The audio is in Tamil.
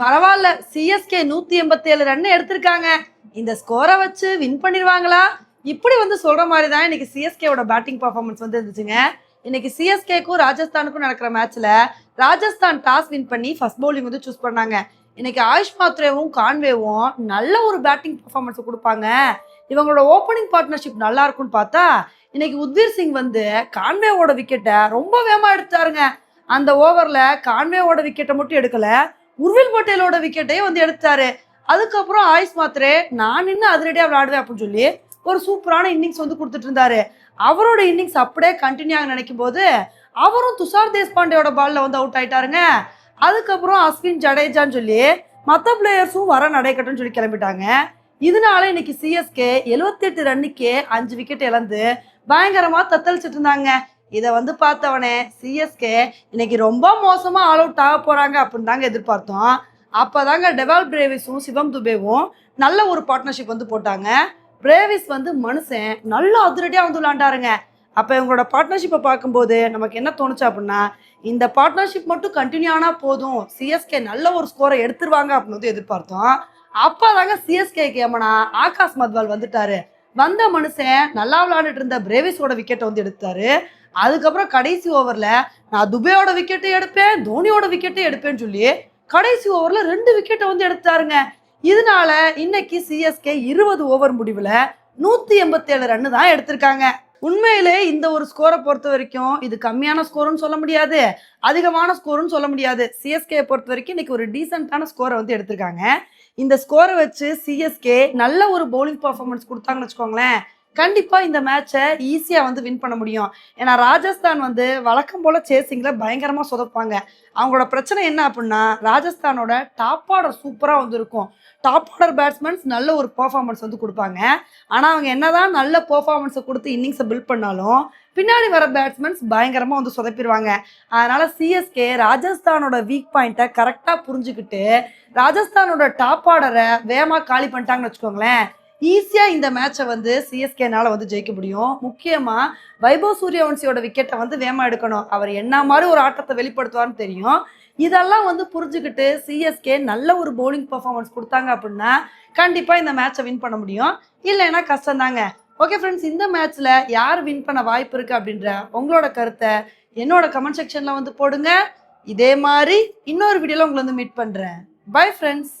பரவாயில்ல. சிஎஸ்கே நூத்தி எண்பத்தி ஏழு ரன் எடுத்திருக்காங்க. இந்த ஸ்கோரை வச்சு வின் பண்ணிடுவாங்களா? இப்படி வந்து சொல்ற மாதிரி தான் இன்னைக்கு சிஎஸ்கேவோட பேட்டிங் பர்ஃபார்மன்ஸ் வந்து இருந்துச்சுங்க. இன்னைக்கு சிஎஸ்கேக்கும் ராஜஸ்தானுக்கும் நடக்கிற மேட்ச்ல ராஜஸ்தான் டாஸ் வின் பண்ணி ஃபர்ஸ்ட் பவுலிங் வந்து சூஸ் பண்ணாங்க. இன்னைக்கு ஆயுஷ் மாத்ரேவும் கான்வேவும் நல்ல ஒரு பேட்டிங் பர்ஃபார்மன்ஸ் கொடுப்பாங்க. இவங்களோட ஓப்பனிங் பார்ட்னர்ஷிப் நல்லா இருக்கும்னு பார்த்தா இன்னைக்கு உத்வீர் சிங் வந்து கான்வேவோட விக்கெட்டை ரொம்ப வேகமா எடுத்தாருங்க அந்த ஓவரில் கான்வேவோட விக்கெட்டை மட்டும் எடுக்கலை. உர்வில் பட்டேலோட விக்கெட்டையும் வந்து எடுத்தாரு அதுக்கப்புறம் ஆயுஷ் மாத்ரே நான் நின்று அதிரடியாக விளையாடுவேன் அப்படின்னு சொல்லி ஒரு சூப்பரான இன்னிங்ஸ் வந்து கொடுத்துட்டு இருந்தாரு. அவரோட இன்னிங்ஸ் அப்படியே கண்டினியூ ஆக நினைக்கும் போது அவரும் துஷார் தேஷ்பாண்டேயோட பால்ல வந்து அவுட் ஆயிட்டாருங்க. அதுக்கப்புறம் அஸ்வின் ஜடேஜான்னு சொல்லி மற்ற பிளேயர்ஸும் வர நடைக்கட்டும்னு சொல்லி கிளம்பிட்டாங்க. இதனால இன்னைக்கு சிஎஸ்கே 78 எட்டு ரன்னுக்கே அஞ்சு விக்கெட் இழந்து பயங்கரமா தத்தளிச்சிட்டு இருந்தாங்க. இதை வந்து பார்த்தவனே சிஎஸ்கே இன்னைக்கு ரொம்ப மோசமாக ஆல் அவுட் ஆக போகிறாங்க அப்படின்னு தாங்க எதிர்பார்த்தோம். அப்பதாங்க டெவால் பிரேவிஸும் சிவம் துபேவும் நல்ல ஒரு பார்ட்னர்ஷிப் வந்து போட்டாங்க. பிரேவிஸ் வந்து மனுஷன் நல்ல அதிரடியாக வந்து விளாண்டாருங்க அப்போ இவங்களோட பார்ட்னர்ஷிப்பை பார்க்கும்போது நமக்கு என்ன தோணுச்சு அப்படின்னா இந்த பார்ட்னர்ஷிப் மட்டும் கண்டினியூ ஆனால் போதும். சிஎஸ்கே நல்ல ஒரு ஸ்கோரை எடுத்துருவாங்க அப்படின்னு வந்து எதிர்பார்த்தோம். அப்பதாங்க சிஎஸ்கே கேமனா ஆகாஷ் மத்வால் வந்துட்டாரு. வந்த மனுஷன் நல்லா விளையாண்டுட்டு இருந்த பிரேவிஸோட விக்கெட்டை வந்து எடுத்தாரு. அதுக்கப்புறம் கடைசி ஓவரில் நான் துபேயோட விக்கெட்டை எடுப்பேன் தோனியோட விக்கெட்டை எடுப்பேன்னு சொல்லி கடைசி ஓவரில் ரெண்டு விக்கெட்டை வந்து எடுத்தாருங்க. இதனால இன்னைக்கு சிஎஸ்கே இருபது ஓவர் முடிவில் நூற்றி எண்பத்தேழு ரன்னு தான் எடுத்திருக்காங்க. உண்மையிலே இந்த ஒரு ஸ்கோரை பொறுத்த வரைக்கும் இது கம்மியான ஸ்கோர்னு சொல்ல முடியாது. அதிகமான ஸ்கோர்னு சொல்ல முடியாது. சிஎஸ்கே பொறுத்த வரைக்கும் இன்னைக்கு ஒரு டீசென்டான ஸ்கோரை வந்து எடுத்திருக்காங்க. இந்த ஸ்கோரை வச்சு சிஎஸ்கே நல்ல ஒரு பவுலிங் பர்ஃபார்மன்ஸ் கொடுத்தாங்கன்னு வச்சுக்கோங்களேன். கண்டிப்பா இந்த மேட்சை ஈஸியா வந்து வின் பண்ண முடியும். ஏன்னா ராஜஸ்தான் வந்து வழக்கம் போல சேசிங்ல பயங்கரமா சொதப்பாங்க அவங்களோட பிரச்சனை என்ன அப்படின்னா ராஜஸ்தானோட டாப் ஆர்டர் சூப்பரா வந்து இருக்கும் டாப் ஆர்டர் பேட்ஸ்மேன்ஸ் நல்ல ஒரு பெர்ஃபார்மன்ஸ் வந்து கொடுப்பாங்க. ஆனா அவங்க என்னதான் நல்ல பெர்ஃபார்மன்ஸை கொடுத்து இன்னிங்ஸை பில்ட் பண்ணாலும் பின்னாடி வர பேட்ஸ்மேன்ஸ் பயங்கரமாக வந்து சொதப்பிடுவாங்க. அதனால சிஎஸ்கே ராஜஸ்தானோட வீக் பாயிண்ட்டை கரெக்டாக புரிஞ்சுக்கிட்டு ராஜஸ்தானோட டாப் ஆர்டரை வேகமாக காலி பண்ணிட்டாங்கன்னு வச்சுக்கோங்களேன் ஈஸியாக இந்த மேட்சை வந்து சிஎஸ்கேனால் வந்து ஜெயிக்க முடியும். முக்கியமாக வைபவ் சூரியவன்சியோட விக்கெட்டை வந்து வேமா எடுக்கணும். அவர் என்ன மாதிரி ஒரு ஆட்டத்தை வெளிப்படுத்துவார்னு தெரியும். இதெல்லாம் வந்து புரிஞ்சுக்கிட்டு சிஎஸ்கே நல்ல ஒரு பவுலிங் பர்ஃபார்மன்ஸ் கொடுத்தாங்க அப்படின்னா கண்டிப்பாக இந்த மேட்சை வின் பண்ண முடியும். இல்லைன்னா கஷ்டம் தாங்க. ஓகே ஃப்ரெண்ட்ஸ் இந்த மேட்ச்சில் யார் வின் பண்ண வாய்ப்பு இருக்குது அப்படின்ற உங்களோட கருத்தை என்னோட கமெண்ட் செக்ஷனில் வந்து போடுங்க. இதே மாதிரி இன்னொரு வீடியோவில் உங்களை வந்து மீட் பண்ணுறேன் பை ஃப்ரெண்ட்ஸ்